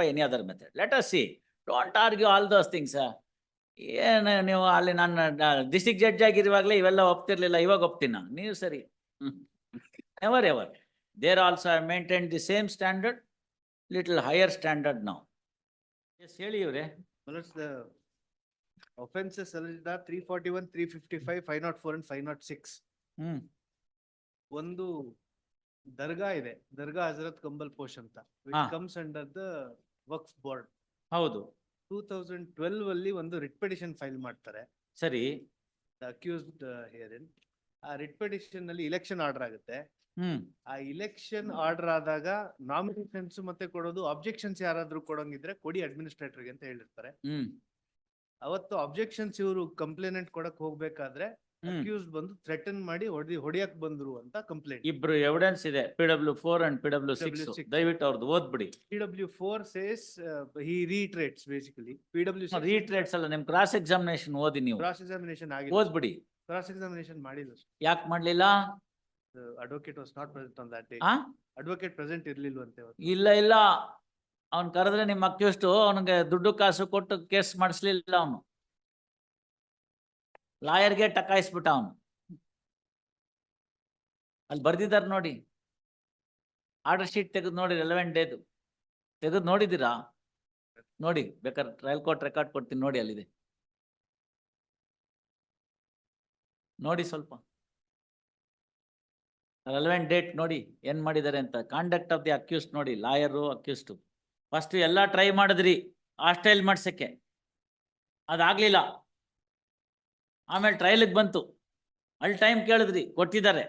By any other method let us see don't argue all those things ಏನು ನೀವು ಅಲ್ಲಿ ನಾನು ಡಿಸ್ಟಿಕ್ ಜಡ್ಜ್ ಆಗಿರುವಾಗಲೇ ಇವೆಲ್ಲ ಒಪ್ತಿರ್ಲಿಲ್ಲ ಇವಾಗ ಒಪ್ತೀನಿ ನಾನು. ನೀವು ಸರಿ. Ever ever there also I maintain the same standard little higher standard ನಾವು ಎಸ್ ಹೇಳಿ ಇವರೇ. Offenses alleged are three forty-one, five and not six. Hmm. ಒಂದು ದರ್ಗಾ ಇದೆ, ದರ್ಗಾ ಹಜರತ್ ಕಂಬಲ್ ಪೋಷ್ ಅಂತ. Comes under comes Waqf Board. ಹೌದು ಟೂ ತೌಸಂಡ್ ಟ್ವೆಲ್ವ್ ಅಲ್ಲಿ ಒಂದು ರಿಟ್ ಪಿಟಿಷನ್ ಫೈಲ್ ಮಾಡ್ತಾರೆ. ಸರಿ ಅಕ್ಯೂಸ್ಡ್ ಹಿಯರಿನ್. ಆ ರಿಟ್ ಪಿಟಿಷನ್ ಅಲ್ಲಿ ಇಲೆಕ್ಷನ್ ಆರ್ಡರ್ ಆಗುತ್ತೆ. ಹ್ಮ್ ಆ ಇಲೆಕ್ಷನ್ ಆರ್ಡರ್ ಆದಾಗ ನಾಮಿನೇಷನ್ಸ್ ಮತ್ತೆ ಕೊಡೋದು ಅಬ್ಜೆಕ್ಷನ್ಸ್ ಯಾರಾದ್ರೂ ಕೊಡೋಂಗಿದ್ರೆ ಕೊಡಿ ಅಡ್ಮಿನಿಸ್ಟ್ರೇಟರ್ಗೆ ಅಂತ ಹೇಳಿರ್ತಾರೆ. ಹ್ಮ್ ಅವತ್ತು ಅಬ್ಜೆಕ್ಷನ್ಸ್ ಇವರು ಕಂಪ್ಲೇನೆಂಟ್ ಕೊಡಕ್ ಹೋಗ್ಬೇಕಾದ್ರೆ ಅಕ್ಯೂಸ್ ಬಂದು ಥ್ರೆಟನ್ ಮಾಡಿ ಹೊಡಿ ಹೊಡಿಯಕ್ ಬಂದ್ರು ಅಂತ ಕಂಪ್ಲೇಂಟ್. ಇಬ್ರು ಎವಿಡೆನ್ಸ್ ಇದೆ. P W four and P W six PW6. ದಯವಿಟ್ಟು ಅವ್ರದ್ದು ಓದ್ಬಿಡಿ. P W four says he reiterates basically P W reiterates ಅಲ್ಲ ನಿಮ್ ಕ್ರಾಸ್ ಎಕ್ಸಾಮಿನೇಷನ್ ಓದಿ ನೀವು. ಕ್ರಾಸ್ ಎಕ್ಸಾಮಿನೇಷನ್ ಆಗಿದೆ ಓದ್ಬಿಡಿ. ಕ್ರಾಸ್ ಎಕ್ಸಾಮಿನೇಷನ್ ಮಾಡಿಲ್ಲ ಯಾಕೆ ಮಾಡ್ಲಿಲ್ಲ? Advocate was not present on that day ಆ? ಅಡ್ವೊಕೇಟ್ ಪ್ರೆಸೆಂಟ್ ಇರ್ಲಿಲ್ವಂತೆ ಅವತ್ತು? ಇಲ್ಲ ಇಲ್ಲ. ಅವ್ನ್ ಕರೆದ್ರೆ ನಿಮ್ ಅಕ್ಯೂಸ್ಟು ಅವನಿಗೆ ದುಡ್ಡು ಕಾಸು ಕೊಟ್ಟು ಕೇಸ್ ಮಾಡಿಸ್ಲಿಲ್ಲ ಅವನು. ಲಾಯರ್ಗೆ ಟಕಾಯಿಸ್ಬಿಟ್ಟ ಅವನು. ಅಲ್ಲಿ ಬರ್ದಿದ್ದಾರೆ ನೋಡಿ. ಆರ್ಡರ್ ಶೀಟ್ ತೆಗೆದು ನೋಡಿ ರೆಲೆವೆಂಟ್ ಡೇದು ತೆಗೆದು ನೋಡಿದ್ದೀರಾ? ನೋಡಿ, ಬೇಕಾದ್ರೆ ಟ್ರಯಲ್ ಕೋರ್ಟ್ ರೆಕಾರ್ಡ್ ಕೊಡ್ತೀನಿ ನೋಡಿ ಅಲ್ಲಿದೆ. ನೋಡಿ ಸ್ವಲ್ಪ. ರೆಲೆವೆಂಟ್ ಡೇಟ್ ನೋಡಿ, ಏನು ಮಾಡಿದ್ದಾರೆ ಅಂತ. ಕಾಂಡಕ್ಟ್ ಆಫ್ ದಿ ಅಕ್ಯೂಸ್ಟ್ ನೋಡಿ, ಲಾಯರು ಅಕ್ಯೂಸ್ಟು ಫಸ್ಟ್ ಎಲ್ಲ ಟ್ರೈ ಮಾಡಿದ್ರಿ ಹಾಸ್ಟೈಲ್ ಮಾಡ್ಸಕ್ಕೆ. ಅದಾಗ್ಲಿಲ್ಲ. ಆಮೇಲೆ ಟ್ರಯಲ್ಗೆ ಬಂತು. ಅಲ್ಲಿ ಟೈಮ್ ಕೇಳಿದ್ರಿ ಕೊಟ್ಟಿದ್ದಾರೆ.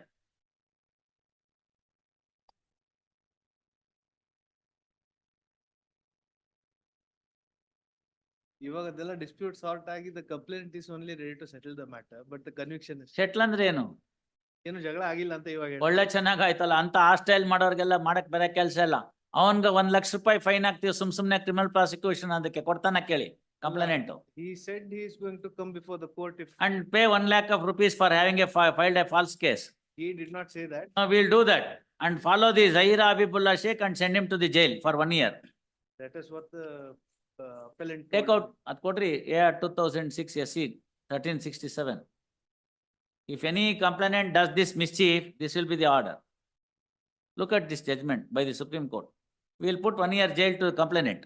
ಇವಾಗ ಅದೆಲ್ಲ ಡಿಸ್ಪ್ಯೂಟ್ ಸಾರ್ಟ್ ಆಗಿ the complaint is only ready to settle the matter but the conviction settle ಅಂದ್ರೆ ಏನು? ಏನು ಜಗಳ ಆಗಿಲ್ಲ ಅಂತ ಇವಾಗ. ಒಳ್ಳೆ ಚೆನ್ನಾಗ್ ಆಯ್ತಲ್ಲ ಅಂತ ಹಾಸ್ಟೈಲ್ ಮಾಡೋರ್ಗೆಲ್ಲ ಮಾಡಕ್ ಬೇರೆ ಕೆಲಸ ಇಲ್ಲ. ಅವನ್ಗೆ ಒಂದ್ ಲಕ್ಷ ರೂಪಾಯಿ ಫೈನ್ ಹಾಕ್ತಿವಿ ಸುಮ್ ಸುಮ್ನೆ ಕ್ರಿಮಿನಲ್ ಪ್ರಾಸಿಕ್ಯೂಷನ್ ಅದಕ್ಕೆ ಕೊಡ್ತಾನ ಕೇಳಿ. complainant He said he is going to come before the court if and pay one lakh of rupees for having a fi- filed a false case. he did not say that. We'll do that and follow the Zaira Abibullah Sheikh and send him to the jail for one year. That is what the uh, appellant. Take told. out, at Kotri, yeah, two thousand six, SC thirteen sixty-seven. If any complainant does this mischief, this will be the order. Look at this judgment by the Supreme Court. We'll put one year jail to the complainant.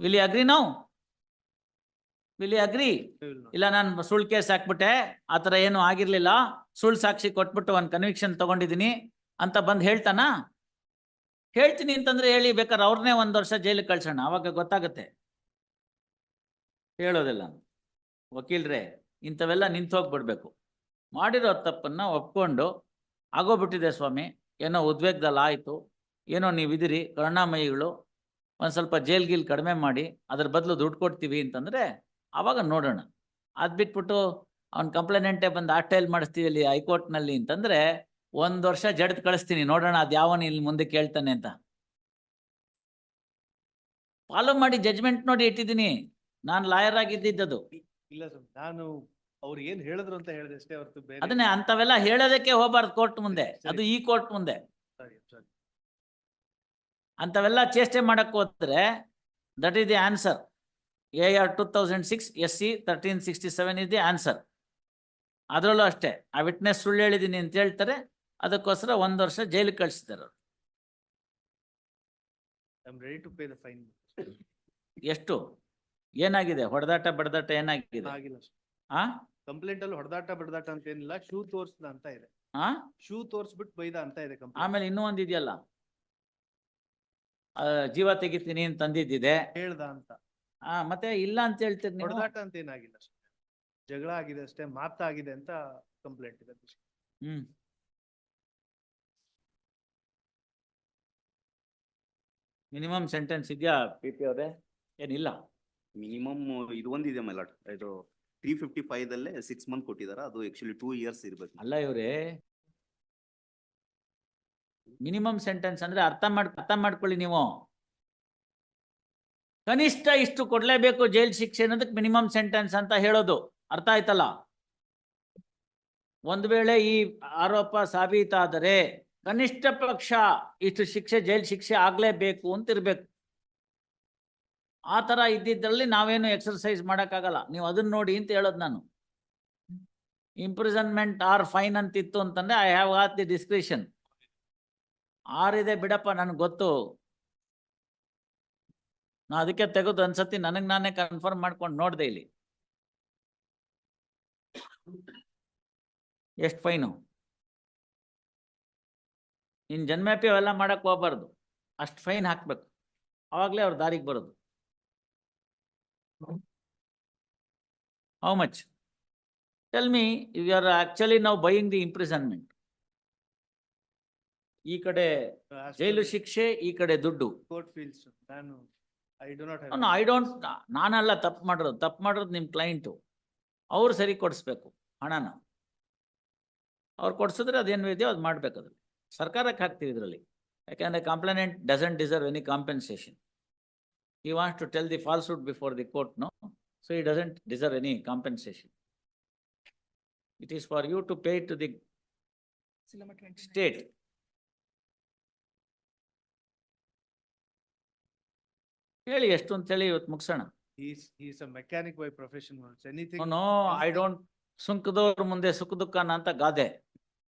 Will you agree now will you agree. ಇಲ್ಲ. ನಾನು ಸುಳ್ಳು case ಹಾಕ್ಬಿಟ್ಟೆ. ಆ ಥರ ಏನು ಆಗಿರ್ಲಿಲ್ಲ. ಸುಳ್ಳು ಸಾಕ್ಷಿ ಕೊಟ್ಬಿಟ್ಟು ಒಂದು conviction ತಗೊಂಡಿದ್ದೀನಿ ಅಂತ ಬಂದು ಹೇಳ್ತಾನ? ಹೇಳ್ತೀನಿ ಅಂತಂದ್ರೆ ಹೇಳಿ ಬೇಕಾದ್ರೆ ಅವ್ರನ್ನೇ ಒಂದು ವರ್ಷ ಜೈಲಿಗೆ ಕಳ್ಸೋಣ. ಅವಾಗ ಗೊತ್ತಾಗತ್ತೆ. ಹೇಳೋದಿಲ್ಲ. ವಕೀಲ್ರೆ ಇಂಥವೆಲ್ಲ ನಿಂತು ಹೋಗ್ಬಿಡ್ಬೇಕು. ಮಾಡಿರೋ ತಪ್ಪನ್ನ ಒಪ್ಕೊಂಡು ಆಗೋಗ್ಬಿಟ್ಟಿದೆ ಸ್ವಾಮಿ. ಏನೋ ಉದ್ವೇಗದಲ್ಲಿ ಆಯಿತು. ಏನೋ ನೀವಿದಿರಿ. ಕರುಣಾಮಯಿಗಳು. ಒಂದು ಸ್ವಲ್ಪ ಜೈಲ್ ಗೀಲ್ ಕಡಿಮೆ ಮಾಡಿ ಅದ್ರ ಬದಲು ದುಡ್ಡು ಕೊಡ್ತೀವಿ ಅಂತಂದ್ರೆ ಆವಾಗ ನೋಡೋಣ. ಅದು ಬಿಟ್ಬಿಟ್ಟು ಅವ್ನು ಕಂಪ್ಲೇನೆಂಟೇ ಬಂದು ಆಟೈಲ್ ಮಾಡಿಸ್ತೀವಿ ಅಲ್ಲಿ ಹೈಕೋರ್ಟ್ನಲ್ಲಿ ಅಂತಂದ್ರೆ ಒಂದು ವರ್ಷ ಜಡ್ದು ಕಳಿಸ್ತೀನಿ ನೋಡೋಣ ಅದು ಯಾವನು ಇಲ್ಲಿ ಮುಂದೆ ಕೇಳ್ತಾನೆ ಅಂತ. ಫಾಲೋ ಮಾಡಿ ಜಜ್ಮೆಂಟ್ ನೋಡಿ ಇಟ್ಟಿದ್ದೀನಿ. ನಾನು ಲಾಯರ್ ಆಗಿದ್ದಿದ್ದದು. ಇಲ್ಲ ಸರ್ ನಾನು ಅವ್ರು ಏನ್ ಹೇಳಿದ್ರು ಅಂತ ಹೇಳಿದೆ ಅಷ್ಟೇ ಹೊರತು ಬೇರೆ. ಅದನ್ನೇ ಅಂತವೆಲ್ಲ ಹೇಳೋದಕ್ಕೆ ಹೋಗ್ಬಾರ್ದು ಕೋರ್ಟ್ ಮುಂದೆ. ಅದು ಈ ಕೋರ್ಟ್ ಮುಂದೆ. ಸರಿ sorry. ಅಂತವೆಲ್ಲ ಚೇಷ್ಟೆ ಮಾಡಕ್ ಹೋದ್ರೆ that is the answer A R two thousand six S C thirteen sixty seven is the answer ಅದರಲ್ಲೂ ಅಷ್ಟೇ ಆ ವಿಟ್ನೆಸ್ ಸುಳ್ಳು ಹೇಳಿದ್ದೀನಿ ಅಂತ ಹೇಳ್ತಾರೆ ಅದಕ್ಕೋಸ್ಕರ ಒಂದು ವರ್ಷ ಜೈಲಿಗೆ ಕಳಿಸಿದ್ದಾರೆ ಅವ್ರು. ಎಷ್ಟು? ಏನಾಗಿದೆ? ಹೊಡೆದಾಟ ಬಡದಾಟ ಏನಾಗಿದೆ? ಆ? ಕಂಪ್ಲೇಂಟ್ ಅಲ್ಲಿ ಹೊಡೆದಾಟ ಬಡದಾಟ ಅಂತ ಏನಿಲ್ಲ ಶೂ ತೋರ್ಸ್ದ ಅಂತ ಇದೆ. ಆ? ಶೂ ತೋರ್ಸ್ಬಿಟ್ಟು ಬೈದ ಅಂತ ಇದೆ ಆಮೇಲೆ ಇನ್ನೂ ಒಂದ್ ಇದೆಯಲ್ಲ? ಆ, ಜೀವ ತೆಗಿತೀನಿ ಅಂತ ತಂದಿದ್ದಿದೆ ಹೇಳ್ದ ಅಂತ. ಆ ಮತ್ತೆ ಇಲ್ಲ ಅಂತ ಹೇಳ್ತೀರಿ ನೀವು? ಹೊಡೆದಾಟ ಅಂತ ಏನಾಗಿಲ್ಲ ಅಷ್ಟೇ. ಜಗಳ ಆಗಿದೆ ಅಷ್ಟೇ ಮಾತಾಗಿದೆ ಅಂತ ಕಂಪ್ಲೇಂಟ್ ಇದೆ ಹ್ಮ್. ಮಿನಿಮಮ್ ಸೆಂಟೆನ್ಸ್ ಇದೆಯಾ ಪಿ ಪಿ ಅವರೇ? ಏನಿಲ್ಲ. ಮಿನಿಮಮ್ ಇದು ಒಂದಿದೆ ಮೈಲಾಟ್ ಇದು ತ್ರೀ ಫಿಫ್ಟಿ ಫೈವ್ ದಲ್ಲೇ ಸಿಕ್ಸ್ ಮಂತ್ ಕೊಟ್ಟಿದಾರೆ ಅದು ಆಕ್ಚುಲಿ ಟೂ ಇಯರ್ಸ್ ಇರ್ಬೇಕು. ಅಲ್ಲ ಇವ್ರೆ ಮಿನಿಮಮ್ ಸೆಂಟೆನ್ಸ್ ಅಂದ್ರೆ ಅರ್ಥ ಮಾಡ್ ಅರ್ಥ ಮಾಡ್ಕೊಳ್ಳಿ ನೀವು. ಕನಿಷ್ಠ ಇಷ್ಟು ಕೊಡ್ಲೇಬೇಕು ಜೈಲ್ ಶಿಕ್ಷೆ ಅನ್ನೋದಕ್ಕೆ ಮಿನಿಮಮ್ ಸೆಂಟೆನ್ಸ್ ಅಂತ ಹೇಳೋದು. ಅರ್ಥ ಆಯ್ತಲ್ಲ? ಒಂದ್ ವೇಳೆ ಈ ಆರೋಪ ಸಾಬೀತಾದರೆ ಕನಿಷ್ಠ ಪಕ್ಷ ಇಷ್ಟು ಶಿಕ್ಷೆ ಜೈಲ್ ಶಿಕ್ಷೆ ಆಗ್ಲೇಬೇಕು ಅಂತ ಇರ್ಬೇಕು ಆ ತರ ಇದ್ದಿದ್ರಲ್ಲಿ ನಾವೇನು ಎಕ್ಸರ್ಸೈಸ್ ಮಾಡೋಕ್ಕಾಗಲ್ಲ. ನೀವು ಅದನ್ನ ನೋಡಿ ಅಂತ ಹೇಳೋದು ನಾನು. ಇಂಪ್ರಿಸನ್ಮೆಂಟ್ ಆರ್ ಫೈನ್ ಅಂತಿತ್ತು ಅಂತಂದ್ರೆ I have at the discretion. Or ಇದೆ ಬಿಡಪ್ಪ ನನಗೆ ಗೊತ್ತು. ನಾ ಅದಕ್ಕೆ ತೆಗೆದು ಅನ್ಸತಿ ನನಗೆ ನಾನೇ ಕನ್ಫರ್ಮ್ ಮಾಡ್ಕೊಂಡು ನೋಡ್ದೆ ಇಲ್ಲಿ. ಎಷ್ಟು ಫೈನು ಇನ್ ಜನ್ಮೇಪಿ ಅವೆಲ್ಲ ಮಾಡಕ್ ಹೋಗ್ಬಾರ್ದು. ಅಷ್ಟು ಫೈನ್ ಹಾಕ್ಬೇಕು. ಅವಾಗ್ಲೇ ಅವ್ರ ದಾರಿಗೆ ಬರೋದು. How much tell me you are actually ನಾವು ಬೈಯಿಂಗ್ ದಿ ಇಂಪ್ರಿಸನ್ಮೆಂಟ್ ಈ ಕಡೆ ಜೈಲು ಶಿಕ್ಷೆ ಈ ಕಡೆ ದುಡ್ಡು. ಕೋರ್ಟ್ ಫೀಲ್ಸ್ ನಾನು I do not I don't ನಾನಲ್ಲ ತಪ್ಪು ಮಾಡಿರೋದು. ತಪ್ಪು ಮಾಡಿರೋದು ನಿಮ್ಮ ಕ್ಲೈಂಟು ಅವ್ರು ಸರಿ ಕೊಡಿಸ್ಬೇಕು ಹಣನ. ಅವ್ರು ಕೊಡ್ಸಿದ್ರೆ ಅದೇನು ಇದೆಯೋ ಅದು ಮಾಡ್ಬೇಕು ಅದ್ರಲ್ಲಿ. ಸರ್ಕಾರಕ್ಕೆ ಹಾಕ್ತೀವಿ ಇದರಲ್ಲಿ. ಯಾಕೆಂದರೆ complainant doesn't deserve any compensation he wants to tell the falsehood before the court no so he doesn't deserve any compensation it is for you to pay to the state ಹೇಳಿ ಎಷ್ಟು ಅಂತೇಳಿ ಇವತ್ತು ಮುಗಿಸೋಣ. He's, he's a mechanic by profession, once. Anything. No I don't ಸುಂಕದವ್ರ ಮುಂದೆ ಸುಖ ದುಃಖನ ಅಂತ ಗಾದೆ.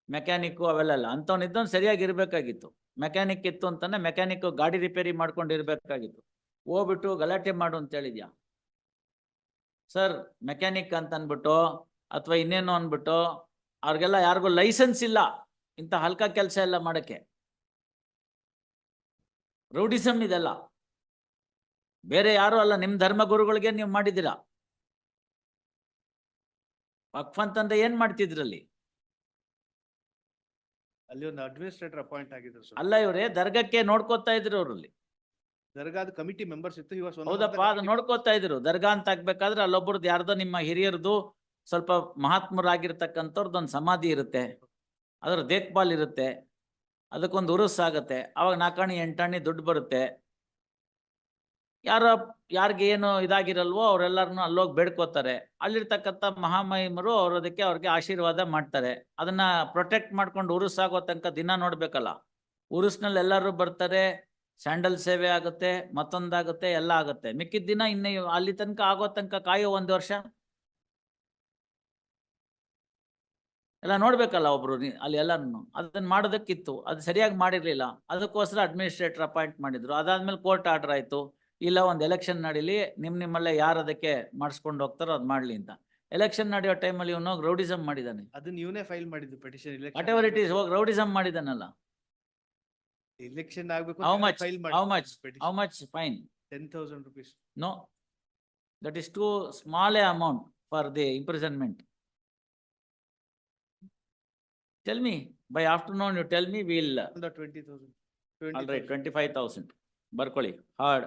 Mechanic ಅವೆಲ್ಲ ಅಂಥವ್ನಿದ್ದವ್ನು ಸರಿಯಾಗಿ ಇರ್ಬೇಕಾಗಿತ್ತು. ಮೆಕ್ಯಾನಿಕ್ ಇತ್ತು ಅಂತಾನೆ ಮೆಕ್ಯಾನಿಕ್ ಗಾಡಿ ರಿಪೇರಿ ಮಾಡ್ಕೊಂಡು ಇರ್ಬೇಕಾಗಿತ್ತು. ಹೋಗ್ಬಿಟ್ಟು ಗಲಾಟೆ ಮಾಡು ಅಂತ ಹೇಳಿದ್ಯಾ ಸರ್ ಮೆಕ್ಯಾನಿಕ್ ಅಂತ ಅನ್ಬಿಟ್ಟು ಅಥವಾ ಇನ್ನೇನು ಅನ್ಬಿಟ್ಟು ಅವ್ರಿಗೆಲ್ಲ ಯಾರಿಗೂ ಲೈಸೆನ್ಸ್ ಇಲ್ಲ. ಇಂಥ ಹಲ್ಕ ಕೆಲಸ ಎಲ್ಲ ಮಾಡಕ್ಕೆ. ರೌಡಿಸಮ್ ಇದೆಲ್ಲ. ಬೇರೆ ಯಾರು ಅಲ್ಲ ನಿಮ್ ಧರ್ಮಗುರುಗಳಿಗೆ ನೀವು ಮಾಡಿದ್ದೀರಾ? ವಕ್ಫ್ ಅಂತಂದ್ರೆ ಏನ್ ಮಾಡ್ತಿದ್ರಲ್ಲಿ? ಅಲ್ಲಿ ಒಂದು ಅಡ್ಮಿನಿಸ್ಟ್ರೇಟರ್ ಅಪಾಯಿಂಟ್ ಆಗಿದ್ರು ಸರ್. ಅಲ್ಲ ಇವರೇ ದರ್ಗಕ್ಕೆ ನೋಡ್ಕೋತಾ ಇದ್ರು ಅವ್ರಲ್ಲಿ. ದರ್ಗಾದ ಕಮಿಟಿ ಮೆಂಬರ್ಸ್ ಇತ್ತು ಹೌದಪ್ಪ ಅದು ನೋಡ್ಕೋತಾ ಇದ್ರು. ದರ್ಗಾ ಅಂತ ಆಗ್ಬೇಕಾದ್ರೆ ಅಲ್ಲೊಬ್ರದ್ದು ಯಾರ್ದೋ ನಿಮ್ಮ ಹಿರಿಯರದು ಸ್ವಲ್ಪ ಮಹಾತ್ಮರಾಗಿರ್ತಕ್ಕಂಥವ್ರದ್ದು ಒಂದು ಸಮಾಧಿ ಇರುತ್ತೆ. ಅದ್ರ ದೇಖ್ಭಾಲ್ ಇರುತ್ತೆ. ಅದಕ್ಕೊಂದು ಉರುಸ್ ಆಗತ್ತೆ. ಅವಾಗ ನಾಲ್ಕಾಣಿ ಎಂಟಾಣಿ ದುಡ್ಡು ಬರುತ್ತೆ. ಯಾರ, ಯಾರಿಗೆ ಏನು ಇದಾಗಿರಲ್ವೋ ಅವರೆಲ್ಲರನ್ನು ಅಲ್ಲೋಗಿ ಬೇಡ್ಕೋತಾರೆ. ಅಲ್ಲಿರ್ತಕ್ಕಂಥ ಮಹಾಮಹಿಮರು ಅವ್ರ ಅದಕ್ಕೆ ಅವ್ರಿಗೆ ಆಶೀರ್ವಾದ ಮಾಡ್ತಾರೆ. ಅದನ್ನ ಪ್ರೊಟೆಕ್ಟ್ ಮಾಡ್ಕೊಂಡು ಉರುಸ್ ಆಗೋ ತನಕ ದಿನ ನೋಡ್ಬೇಕಲ್ಲ. ಉರುಸ್ನಲ್ಲಿ ಎಲ್ಲರೂ ಬರ್ತಾರೆ ಸ್ಯಾಂಡಲ್ ಸೇವೆ ಆಗುತ್ತೆ, ಮತ್ತೊಂದಾಗುತ್ತೆ, ಎಲ್ಲ ಆಗುತ್ತೆ. ಮಿಕ್ಕಿದ ದಿನ ಇನ್ನು ಅಲ್ಲಿ ತನಕ ಆಗೋ ತನಕ ಕಾಯೋ ಒಂದು ವರ್ಷ? ಎಲ್ಲ ನೋಡ್ಬೇಕಲ್ಲ ಒಬ್ರು ಅಲ್ಲಿ ಎಲ್ಲರನ್ನು. ಅದನ್ನ ಮಾಡೋದಕ್ಕಿತ್ತು. ಅದು ಸರಿಯಾಗಿ ಮಾಡಿರ್ಲಿಲ್ಲ. ಅದಕ್ಕೋಸ್ಕರ ಅಡ್ಮಿನಿಸ್ಟ್ರೇಟರ್ ಅಪಾಯಿಂಟ್ ಮಾಡಿದ್ರು. ಅದಾದ್ಮೇಲೆ ಕೋರ್ಟ್ ಆರ್ಡರ್ ಆಯ್ತು. ಇಲ್ಲ ಒಂದು ಎಲೆಕ್ಷನ್ ನಡೀಲಿ ನಿಮ್ಮ ನಿಮ್ಮಲ್ಲೇ ಯಾರು ಅದಕ್ಕೆ ಮಾಡಿಸ್ಕೊಂಡು ಹೋಗ್ತಾರೋ ಅದ್ ಮಾಡ್ಲಿ ಅಂತ ಎಲೆಕ್ಷನ್ ನಡೆಯೋ ಟೈಮಲ್ಲಿ ಇವನು ರೌಡಿಸಮ್ ಮಾಡಿದಾನೆ ಅದನ್ನ ಇವನೇ ಫೈಲ್ ಮಾಡಿದ್ದು petition whatever it is ಹೋಗಿ ರೌಡಿಸಮ್ ಮಾಡಿದಾನಲ್ಲ ಎಲೆಕ್ಷನ್ ಆಗ್ಬೇಕು How much? File how much how much fine ten thousand rupees no that is too small a amount for the imprisonment. Tell me, by afternoon you tell me, we'll, twenty thousand twenty twenty five thousand. ಬರ್ಕೊಳ್ಳಿ, hard.